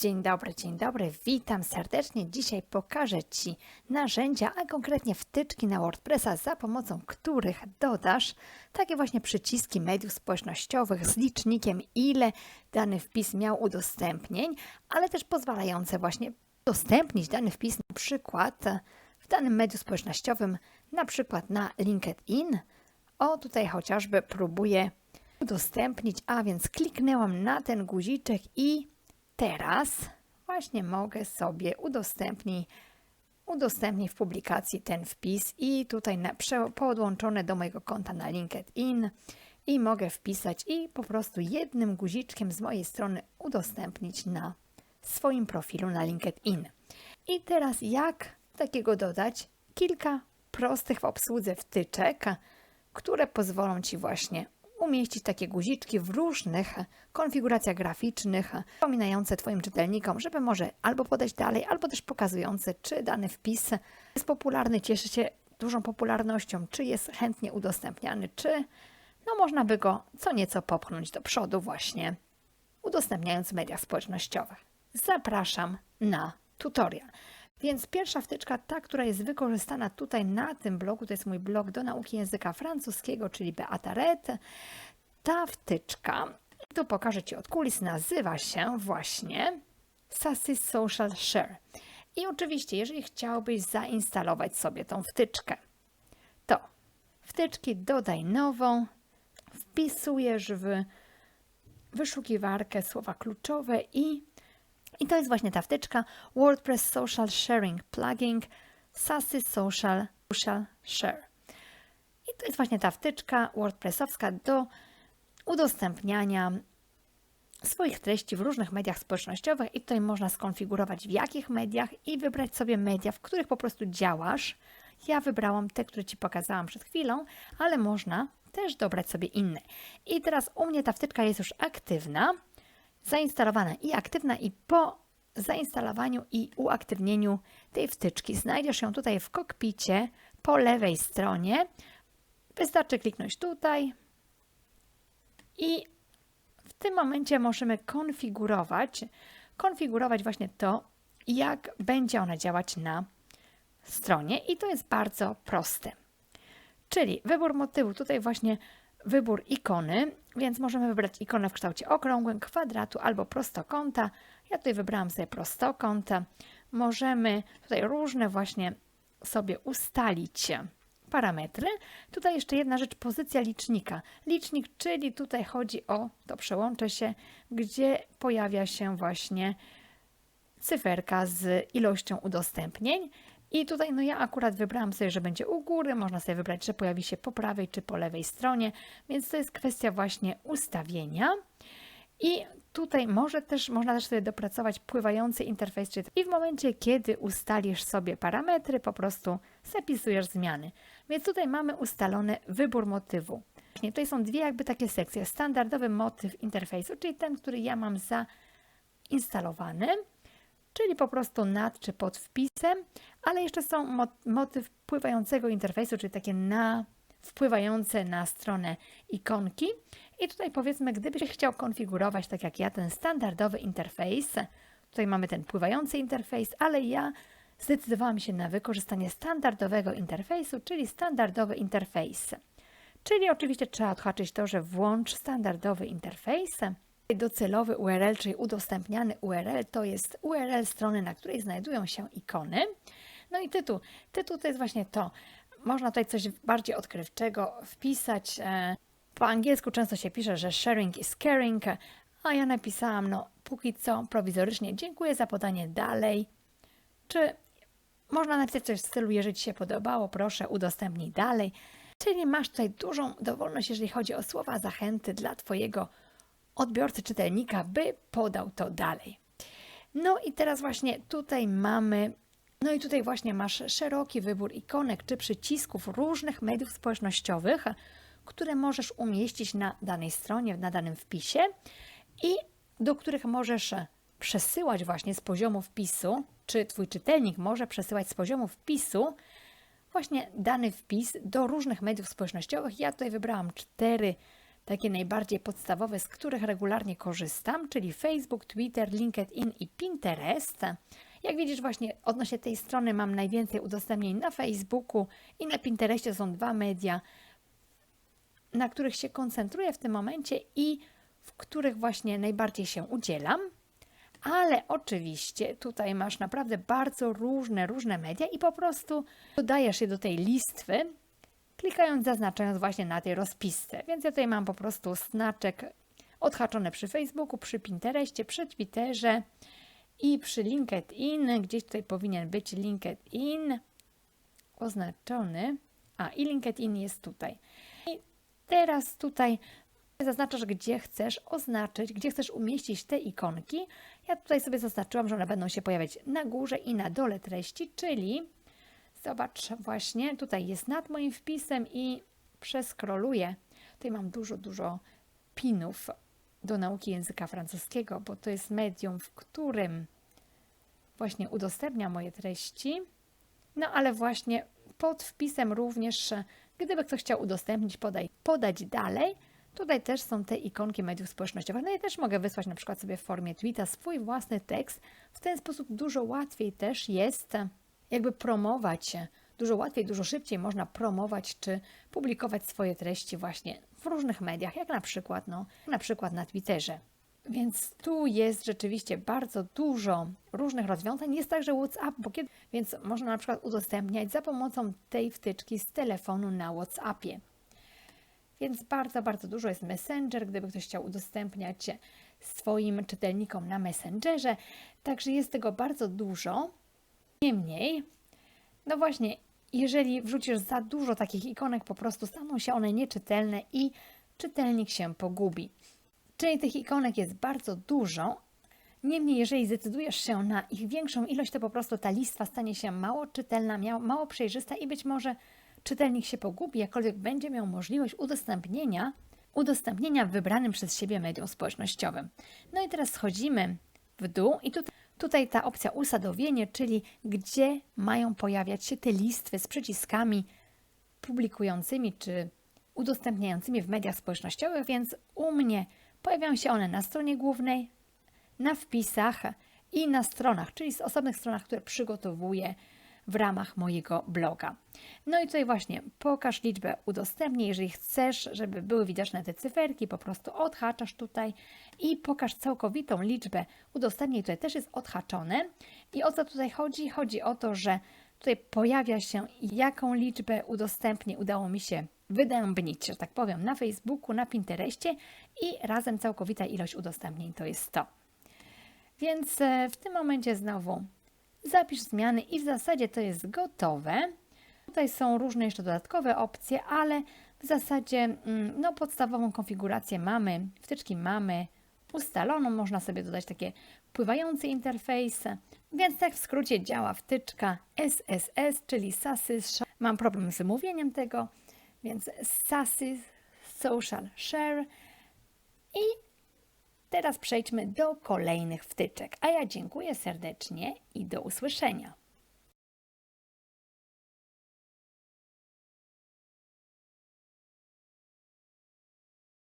Dzień dobry, dzień dobry, witam serdecznie. Dzisiaj pokażę Ci narzędzia, a konkretnie wtyczki na WordPressa, za pomocą których dodasz takie właśnie przyciski mediów społecznościowych z licznikiem, ile dany wpis miał udostępnień, ale też pozwalające właśnie udostępnić dany wpis na przykład w danym medium społecznościowym, na przykład na LinkedIn. O, tutaj chociażby próbuję udostępnić, a więc kliknęłam na ten guziczek i teraz właśnie mogę sobie udostępnić, udostępnić w publikacji ten wpis i tutaj na, podłączone do mojego konta na LinkedIn i mogę wpisać i po prostu jednym guziczkiem z mojej strony udostępnić na swoim profilu na LinkedIn. I teraz jak takiego dodać? Kilka prostych w obsłudze wtyczek, które pozwolą Ci właśnie umieścić takie guziczki w różnych konfiguracjach graficznych, przypominające Twoim czytelnikom, żeby może albo podać dalej, albo też pokazujące, czy dany wpis jest popularny, cieszy się dużą popularnością, czy jest chętnie udostępniany, czy no można by go co nieco popchnąć do przodu właśnie, udostępniając w mediach społecznościowych. Zapraszam na tutorial. Więc pierwsza wtyczka, ta, która jest wykorzystana tutaj na tym blogu, to jest mój blog do nauki języka francuskiego, czyli Beata Red. Ta wtyczka, tu pokażę Ci od kulis, nazywa się właśnie Sassy Social Share. I oczywiście, jeżeli chciałbyś zainstalować sobie tą wtyczkę, to wtyczki dodaj nową, wpisujesz w wyszukiwarkę słowa kluczowe i i to jest właśnie ta wtyczka WordPress Social Sharing Plugin Sassy Social, Social Share. I to jest właśnie ta wtyczka WordPressowska do udostępniania swoich treści w różnych mediach społecznościowych i tutaj można skonfigurować w jakich mediach i wybrać sobie media, w których po prostu działasz. Ja wybrałam te, które Ci pokazałam przed chwilą, ale można też dobrać sobie inne. I teraz u mnie ta wtyczka jest już aktywna zainstalowana i aktywna i po zainstalowaniu i uaktywnieniu tej wtyczki znajdziesz ją tutaj w kokpicie po lewej stronie. Wystarczy kliknąć tutaj i w tym momencie możemy konfigurować, konfigurować właśnie to, jak będzie ona działać na stronie i to jest bardzo proste. Czyli wybór motywu, tutaj właśnie wybór ikony, więc możemy wybrać ikonę w kształcie okrągłym, kwadratu albo prostokąta. Ja tutaj wybrałam sobie prostokąta. Możemy tutaj różne właśnie sobie ustalić parametry. Tutaj jeszcze jedna rzecz, pozycja licznika. Licznik, czyli tutaj chodzi o, to przełączę się, gdzie pojawia się właśnie cyferka z ilością udostępnień. I tutaj no ja akurat wybrałam sobie, że będzie u góry, można sobie wybrać, że pojawi się po prawej czy po lewej stronie, więc to jest kwestia właśnie ustawienia. I tutaj może też, można też sobie dopracować pływający interfejs, i w momencie, kiedy ustalisz sobie parametry, po prostu zapisujesz zmiany. Więc tutaj mamy ustalony wybór motywu. Tutaj są dwie jakby takie sekcje. Standardowy motyw interfejsu, czyli ten, który ja mam zainstalowany czyli po prostu nad czy pod wpisem, ale jeszcze są motyw pływającego interfejsu, czyli takie na wpływające na stronę ikonki. I tutaj powiedzmy, gdybyś chciał konfigurować, tak jak ja, ten standardowy interfejs, tutaj mamy ten pływający interfejs, ale ja zdecydowałam się na wykorzystanie standardowego interfejsu, czyli standardowy interfejs. Czyli oczywiście trzeba odhaczyć to, że włącz standardowy interfejs. Docelowy URL, czyli udostępniany URL, to jest URL strony, na której znajdują się ikony. No i tytuł. Tytuł to jest właśnie to. Można tutaj coś bardziej odkrywczego wpisać. E, po angielsku często się pisze, że sharing is caring, a ja napisałam, no póki co prowizorycznie dziękuję za podanie dalej. Czy można napisać coś w stylu, jeżeli Ci się podobało, proszę udostępnij dalej. Czyli masz tutaj dużą dowolność, jeżeli chodzi o słowa zachęty dla Twojego odbiorcy czytelnika, by podał to dalej. No i teraz właśnie tutaj mamy, no i tutaj właśnie masz szeroki wybór ikonek czy przycisków różnych mediów społecznościowych, które możesz umieścić na danej stronie, na danym wpisie i do których możesz przesyłać właśnie z poziomu wpisu, czy Twój czytelnik może przesyłać z poziomu wpisu właśnie dany wpis do różnych mediów społecznościowych. Ja tutaj wybrałam cztery takie najbardziej podstawowe, z których regularnie korzystam, czyli Facebook, Twitter, LinkedIn i Pinterest. Jak widzisz, właśnie odnośnie tej strony mam najwięcej udostępnień na Facebooku i na Pinterestie są dwa media, na których się koncentruję w tym momencie i w których właśnie najbardziej się udzielam. Ale oczywiście tutaj masz naprawdę bardzo różne, różne media i po prostu dodajesz je do tej listwy, klikając, zaznaczając właśnie na tej rozpisce. Więc ja tutaj mam po prostu znaczek odhaczony przy Facebooku, przy Pinterestie, przy Twitterze i przy LinkedIn. Gdzieś tutaj powinien być LinkedIn oznaczony. A i LinkedIn jest tutaj. I teraz tutaj zaznaczasz, gdzie chcesz oznaczyć, gdzie chcesz umieścić te ikonki. Ja tutaj sobie zaznaczyłam, że one będą się pojawiać na górze i na dole treści, czyli zobacz właśnie, tutaj jest nad moim wpisem i przeskroluję. Tutaj mam dużo, dużo pinów do nauki języka francuskiego, bo to jest medium, w którym właśnie udostępnia moje treści. No ale właśnie pod wpisem również, gdyby ktoś chciał udostępnić, podaj, podać dalej, Tutaj też są te ikonki mediów społecznościowych. No ja też mogę wysłać na przykład sobie w formie tweeta swój własny tekst. W ten sposób dużo łatwiej też jest jakby promować, dużo łatwiej, dużo szybciej można promować czy publikować swoje treści właśnie w różnych mediach, jak na przykład, no, na przykład na Twitterze. Więc tu jest rzeczywiście bardzo dużo różnych rozwiązań. Jest także WhatsApp, bo kiedy, więc można na przykład udostępniać za pomocą tej wtyczki z telefonu na WhatsAppie. Więc bardzo, bardzo dużo jest Messenger, gdyby ktoś chciał udostępniać swoim czytelnikom na Messengerze. Także jest tego bardzo dużo. Niemniej, no właśnie, jeżeli wrzucisz za dużo takich ikonek, po prostu staną się one nieczytelne i czytelnik się pogubi. Czyli tych ikonek jest bardzo dużo, Niemniej, jeżeli zdecydujesz się na ich większą ilość, to po prostu ta lista stanie się mało czytelna, mało przejrzysta i być może czytelnik się pogubi, jakkolwiek będzie miał możliwość udostępnienia, udostępnienia w wybranym przez siebie medium społecznościowym. No i teraz schodzimy w dół i tutaj, tutaj ta opcja usadowienie, czyli gdzie mają pojawiać się te listwy z przyciskami publikującymi czy udostępniającymi w mediach społecznościowych, więc u mnie pojawiają się one na stronie głównej, na wpisach i na stronach, czyli z osobnych stronach, które przygotowuję w ramach mojego bloga. No i tutaj właśnie pokaż liczbę udostępnień. Jeżeli chcesz, żeby były widoczne te cyferki, po prostu odhaczasz tutaj i pokaż całkowitą liczbę udostępnień. Tutaj też jest odhaczone. I o co tutaj chodzi? Chodzi o to, że tutaj pojawia się, jaką liczbę udostępnień udało mi się wydębnić, że tak powiem, na Facebooku, na Pinterestie i razem całkowita ilość udostępnień to jest to. Więc e, w tym momencie znowu zapisz zmiany i w zasadzie to jest gotowe. Tutaj są różne jeszcze dodatkowe opcje, ale w zasadzie mm, no, podstawową konfigurację mamy, wtyczki mamy ustaloną, można sobie dodać takie pływające interfejsy, więc tak w skrócie działa wtyczka SSS, czyli SASYS. Mam problem z wymówieniem tego, więc SASYS Social Share i Teraz przejdźmy do kolejnych wtyczek, a ja dziękuję serdecznie i do usłyszenia.